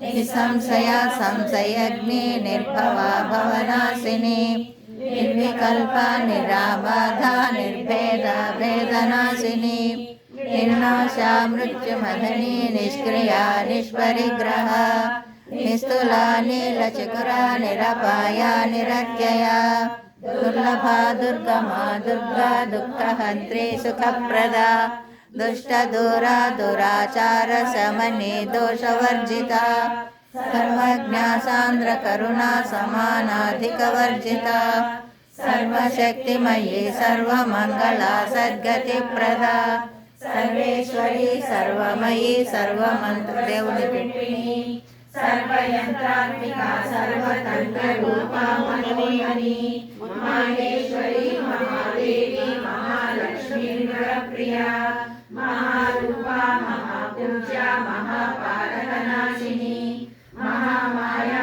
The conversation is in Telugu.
నిస్సంశయ సంశయగ్ని నిర్భవా భవనాశిని నిర్వికల్ప నిరాబాధ నిర్భేద భేదనాశిని నిర్నాశా మృత్యుమదని నిష్క్రియా నిష్పరిగ్రహ నిస్తులా నీలచకుర నిరపాయ నిరత్యయ దుర్లభా దుర్గమా దుర్గా దుఃఖహంత్రి సుఖప్రదా दुष्टदुरा दुराचारशमने दोषवर्जिता, सर्वज्ञा सान्द्रकरुणा समानाधिकवर्जिता, सर्वशक्तिमयी, सर्वमङ्गला, सद्गतिप्रदा, सर्वेश्वरी, सर्वमयी, सर्वमन्त्रदेवनिपिण्डिनी, सर्वयन्त्रात्मिका सर्वतन्त्ररूपा मनोहरी महेश्वरी, महादेवी, महालक्ष्मी महारूपा महापुरुषा महापारकनाशिनी महामाया